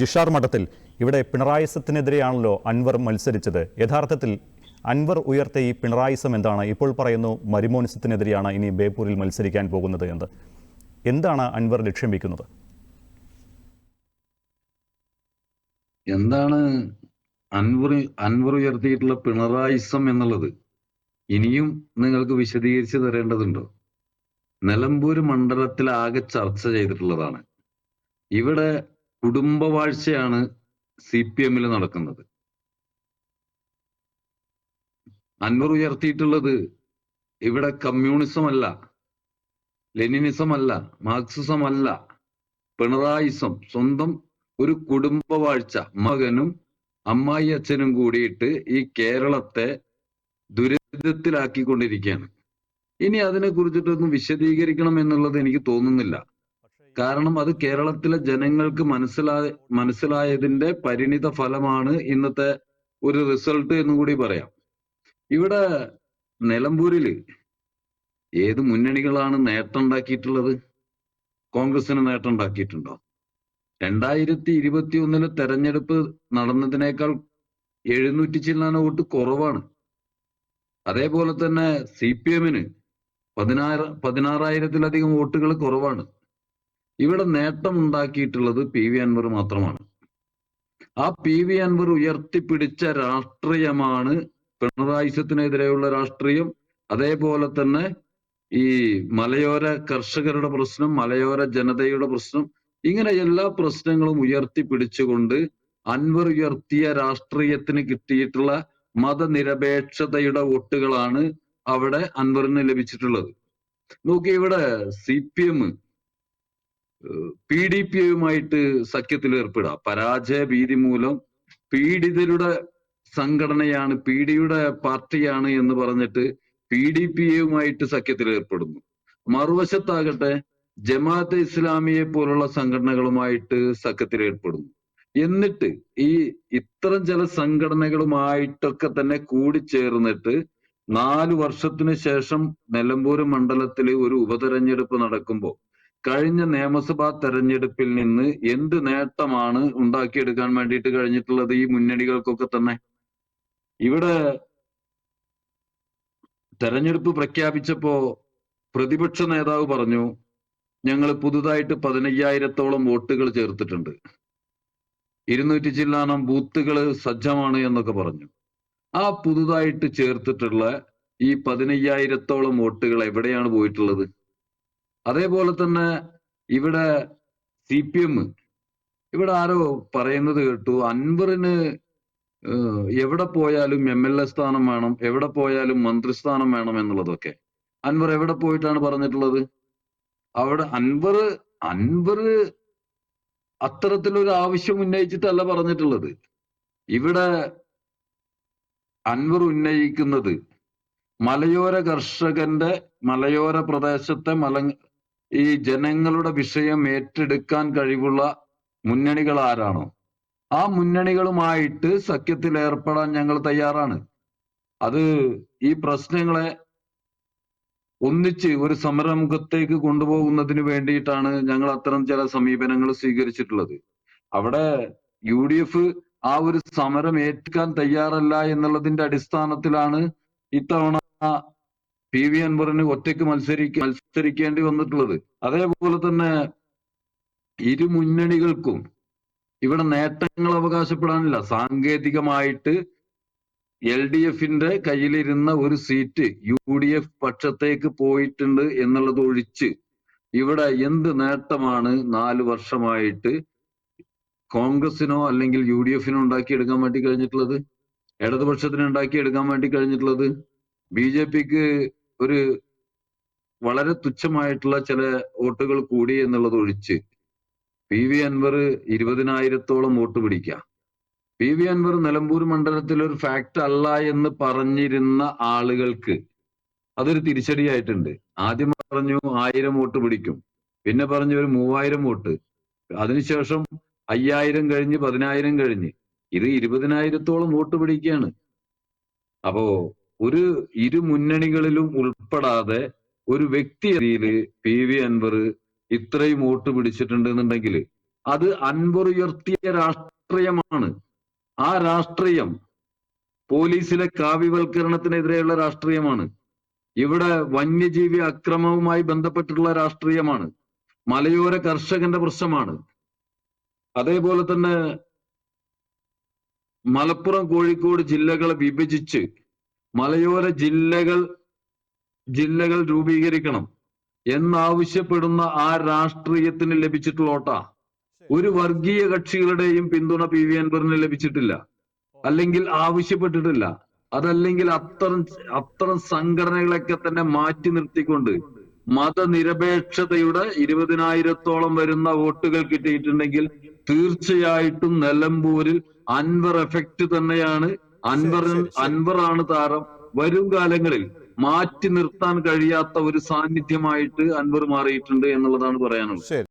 ജിഷാർ മഠത്തിൽ ഇവിടെ പിണറായിസത്തിനെതിരെയാണല്ലോ അൻവർ മത്സരിച്ചത്. യഥാർത്ഥത്തിൽ അൻവർ ഉയർത്ത ഈ പിണറായിസം എന്താണ്? ഇപ്പോൾ പറയുന്നു മരിമോനിസത്തിനെതിരെയാണ് ഇനി ബേപ്പൂരിൽ മത്സരിക്കാൻ പോകുന്നത് എന്ന്. എന്താണ് അൻവർ ലക്ഷ്യം വയ്ക്കുന്നത് എന്താണ് അൻവർ അൻവർ ഉയർത്തിയിട്ടുള്ള പിണറായിസം എന്നുള്ളത്? ഇനിയും നിങ്ങൾക്ക് വിശദീകരിച്ച് തരേണ്ടതുണ്ടോ. നിലമ്പൂര് മണ്ഡലത്തിൽ ആകെ ചർച്ച ചെയ്തിട്ടുള്ളതാണ്. ഇവിടെ കുടുംബവാഴ്ചയാണ് സി പി എമ്മിൽ നടക്കുന്നത്. അൻവർ ഉയർത്തിയിട്ടുള്ളത് ഇവിടെ കമ്മ്യൂണിസം അല്ല ലെനിനിസം അല്ല മാർക്സിസം അല്ല പിണറായിസം സ്വന്തം ഒരു കുടുംബവാഴ്ച മകനും അമ്മായി അച്ഛനും കൂടിയിട്ട് ഈ കേരളത്തെ ദുരിതത്തിലാക്കിക്കൊണ്ടിരിക്കുകയാണ്. ഇനി അതിനെ കുറിച്ചിട്ടൊന്നും വിശദീകരിക്കണം എന്നുള്ളത് എനിക്ക് തോന്നുന്നില്ല. കാരണം അത് കേരളത്തിലെ ജനങ്ങൾക്ക് മനസ്സിലായ മനസ്സിലായതിന്റെ പരിണിത ഫലമാണ് ഇന്നത്തെ ഒരു റിസൾട്ട് എന്ന് കൂടി പറയാം. ഇവിടെ നിലമ്പൂരിൽ ഏത് മുന്നണികളാണ് നേട്ടം ഉണ്ടാക്കിയിട്ടുള്ളത് കോൺഗ്രസിന് നേട്ടം ഉണ്ടാക്കിയിട്ടുണ്ടോ രണ്ടായിരത്തി ഇരുപത്തി ഒന്നിലെ തെരഞ്ഞെടുപ്പ് നടന്നതിനേക്കാൾ എഴുന്നൂറ്റി ചില്ലാന വോട്ട് കുറവാണ്. അതേപോലെ തന്നെ സി പി എമ്മിന് പതിനാറ് പതിനാറായിരത്തിലധികം വോട്ടുകൾ കുറവാണ്. ഇവിടെ നേട്ടം ഉണ്ടാക്കിയിട്ടുള്ളത് പി വി അൻവർ മാത്രമാണ്. ആ പി വി അൻവർ ഉയർത്തിപ്പിടിച്ച രാഷ്ട്രീയമാണ് പിണറായിസത്തിനെതിരെയുള്ള രാഷ്ട്രീയം. അതേപോലെ തന്നെ ഈ മലയോര കർഷകരുടെ പ്രശ്നം മലയോര ജനതയുടെ പ്രശ്നം ഇങ്ങനെ എല്ലാ പ്രശ്നങ്ങളും ഉയർത്തിപ്പിടിച്ചുകൊണ്ട് അൻവർ ഉയർത്തിയ രാഷ്ട്രീയത്തിന് കിട്ടിയിട്ടുള്ള മതനിരപേക്ഷതയുടെ വോട്ടുകളാണ് അവിടെ അൻവറിന് ലഭിച്ചിട്ടുള്ളത്. നോക്കി ഇവിടെ C P M P D P യുമായിട്ട് സഖ്യത്തിൽ ഏർപ്പെടുക. പരാജയ ഭീതി മൂലം പീഡിതരുടെ സംഘടനയാണ് പി ഡിയുടെ പാർട്ടിയാണ് എന്ന് പറഞ്ഞിട്ട് പി ഡി പി യുമായിട്ട് സഖ്യത്തിൽ ഏർപ്പെടുന്നു. മറുവശത്താകട്ടെ ജമാഅത്തെ ഇസ്ലാമിയെ പോലുള്ള സംഘടനകളുമായിട്ട് സഖ്യത്തിൽ ഏർപ്പെടുന്നു. എന്നിട്ട് ഈ ഇത്തരം ചില സംഘടനകളുമായിട്ടൊക്കെ തന്നെ കൂടിച്ചേർന്നിട്ട് നാല് വർഷത്തിന് ശേഷം നിലമ്പൂർ മണ്ഡലത്തിൽ ഒരു ഉപതെരഞ്ഞെടുപ്പ് നടക്കുമ്പോൾ കഴിഞ്ഞ നിയമസഭാ തെരഞ്ഞെടുപ്പിൽ നിന്ന് എന്ത് നേട്ടമാണ് ഉണ്ടാക്കിയെടുക്കാൻ വേണ്ടിയിട്ട് കഴിഞ്ഞിട്ടുള്ളത് ഈ മുന്നണികൾക്കൊക്കെ തന്നെ? ഇവിടെ തെരഞ്ഞെടുപ്പ് പ്രഖ്യാപിച്ചപ്പോ പ്രതിപക്ഷ നേതാവ് പറഞ്ഞു ഞങ്ങൾ പുതുതായിട്ട് പതിനയ്യായിരത്തോളം വോട്ടുകൾ ചേർത്തിട്ടുണ്ട്. ഇരുന്നൂറ്റി ചില്ലാനം ബൂത്തുകൾ സജ്ജമാണ് എന്നൊക്കെ പറഞ്ഞു. ആ പുതുതായിട്ട് ചേർത്തിട്ടുള്ള ഈ പതിനയ്യായിരത്തോളം വോട്ടുകൾ എവിടെയാണ് പോയിട്ടുള്ളത്? അതേപോലെ തന്നെ ഇവിടെ സി പി എം ഇവിടെ ആരോ പറയുന്നത് കേട്ടു. അൻവറിന് എവിടെ പോയാലും എം എൽ എ സ്ഥാനം വേണം എവിടെ പോയാലും മന്ത്രിസ്ഥാനം വേണം എന്നുള്ളതൊക്കെ. അൻവർ എവിടെ പോയിട്ടാണ് പറഞ്ഞിട്ടുള്ളത്? അവിടെ അൻവർ അൻവർ അത്തരത്തിലൊരു ആവശ്യം ഉന്നയിച്ചിട്ടല്ല പറഞ്ഞിട്ടുള്ളത്. ഇവിടെ അൻവർ ഉന്നയിക്കുന്നത് മലയോര കർഷകന്റെ മലയോര പ്രദേശത്തെ മല ഈ ജനങ്ങളുടെ വിഷയം ഏറ്റെടുക്കാൻ കഴിവുള്ള മുന്നണികൾ ആരാണോ ആ മുന്നണികളുമായിട്ട് സഖ്യത്തിൽ ഏർപ്പെടാൻ ഞങ്ങൾ തയ്യാറാണ്. അത് ഈ പ്രശ്നങ്ങളെ ഒന്നിച്ച് ഒരു സമരമുഖത്തേക്ക് കൊണ്ടുപോകുന്നതിന് വേണ്ടിയിട്ടാണ് ഞങ്ങൾ അത്തരം ചില സമീപനങ്ങൾ സ്വീകരിച്ചിട്ടുള്ളത്. അവിടെ യു ഡി എഫ് ആ ഒരു സമരം ഏറ്റെടുക്കാൻ തയ്യാറല്ല എന്നുള്ളതിന്റെ അടിസ്ഥാനത്തിലാണ് ഇത്തവണ പി വി അൻവറിന് ഒറ്റയ്ക്ക് മത്സരിക്ക മത്സരിക്കേണ്ടി വന്നിട്ടുള്ളത്. അതേപോലെ തന്നെ ഇരു മുന്നണികൾക്കും ഇവിടെ നേട്ടങ്ങൾ അവകാശപ്പെടാനില്ല. സാങ്കേതികമായിട്ട് എൽ ഡി എഫിന്റെ കയ്യിലിരുന്ന ഒരു സീറ്റ് യു ഡി എഫ് പക്ഷത്തേക്ക് പോയിട്ടുണ്ട് എന്നുള്ളത് ഒഴിച്ച് ഇവിടെ എന്ത് നേട്ടമാണ് നാല് വർഷമായിട്ട് കോൺഗ്രസിനോ അല്ലെങ്കിൽ യു ഡി എഫിനോ ഉണ്ടാക്കിയെടുക്കാൻ വേണ്ടി കഴിഞ്ഞിട്ടുള്ളത്? ഇടതുപക്ഷത്തിന് ഉണ്ടാക്കിയെടുക്കാൻ വേണ്ടി കഴിഞ്ഞിട്ടുള്ളത്? ബി ജെ പിക്ക് ഒരു വളരെ തുച്ഛമായിട്ടുള്ള ചില വോട്ടുകൾ കൂടി എന്നുള്ളത് ഒഴിച്ച് പി വി അൻവർ ഇരുപതിനായിരത്തോളം വോട്ട് പിടിക്കാം പി വി അൻവർ നിലമ്പൂർ മണ്ഡലത്തിൽ ഒരു ഫാക്ട് അല്ല എന്ന് പറഞ്ഞിരുന്ന ആളുകൾക്ക് അതൊരു തിരിച്ചടിയായിട്ടുണ്ട്. ആദ്യം പറഞ്ഞു ആയിരം വോട്ട് പിടിക്കും. പിന്നെ പറഞ്ഞു ഒരു മൂവായിരം വോട്ട്. അതിനുശേഷം അയ്യായിരം കഴിഞ്ഞ് പതിനായിരം കഴിഞ്ഞ്. ഇത് ഇരുപതിനായിരത്തോളം വോട്ട് പിടിക്കുകയാണ്. അപ്പോ ഒരു ഇരു മുന്നണികളിലും ഉൾപ്പെടാതെ ഒരു വ്യക്തി രീതിയിൽ പി വി അൻവർ ഇത്രയും വോട്ട് പിടിച്ചിട്ടുണ്ട് എന്നുണ്ടെങ്കിൽ അത് അൻവർ ഉയർത്തിയ രാഷ്ട്രീയമാണ്. ആ രാഷ്ട്രീയം പോലീസിലെ കാവ്യവൽക്കരണത്തിനെതിരെയുള്ള രാഷ്ട്രീയമാണ്. ഇവിടെ വന്യജീവി അക്രമവുമായി ബന്ധപ്പെട്ടിട്ടുള്ള രാഷ്ട്രീയമാണ്. മലയോര കർഷകന്റെ പ്രശ്നമാണ്. അതേപോലെ തന്നെ മലപ്പുറം കോഴിക്കോട് ജില്ലകളെ വിഭജിച്ച് മലയോര ജില്ലകൾ ജില്ലകൾ രൂപീകരിക്കണം. എന്നാവശ്യപ്പെടുന്ന ആ രാഷ്ട്രീയത്തിന് ലഭിച്ചിട്ടുള്ള ഓട്ട ഒരു വർഗീയ കക്ഷികളുടെയും പിന്തുണ പി. വി. അൻവറിന് ലഭിച്ചിട്ടില്ല. അല്ലെങ്കിൽ ആവശ്യപ്പെട്ടിട്ടില്ല. അതല്ലെങ്കിൽ അത്തരം അത്തരം സംഘടനകളൊക്കെ തന്നെ മാറ്റി നിർത്തിക്കൊണ്ട് മതനിരപേക്ഷതയുടെ ഇരുപതിനായിരത്തോളം വരുന്ന വോട്ടുകൾ കിട്ടിയിട്ടുണ്ടെങ്കിൽ തീർച്ചയായിട്ടും നിലമ്പൂരിൽ അൻവർ എഫക്റ്റ് തന്നെയാണ് അൻവർ. അൻവറാണ് താരം. വരും കാലങ്ങളിൽ മാറ്റി നിർത്താൻ കഴിയാത്ത ഒരു സാന്നിധ്യമായിട്ട് അൻവർ മാറിയിട്ടുണ്ട് എന്നുള്ളതാണ് പറയാനുള്ളത്.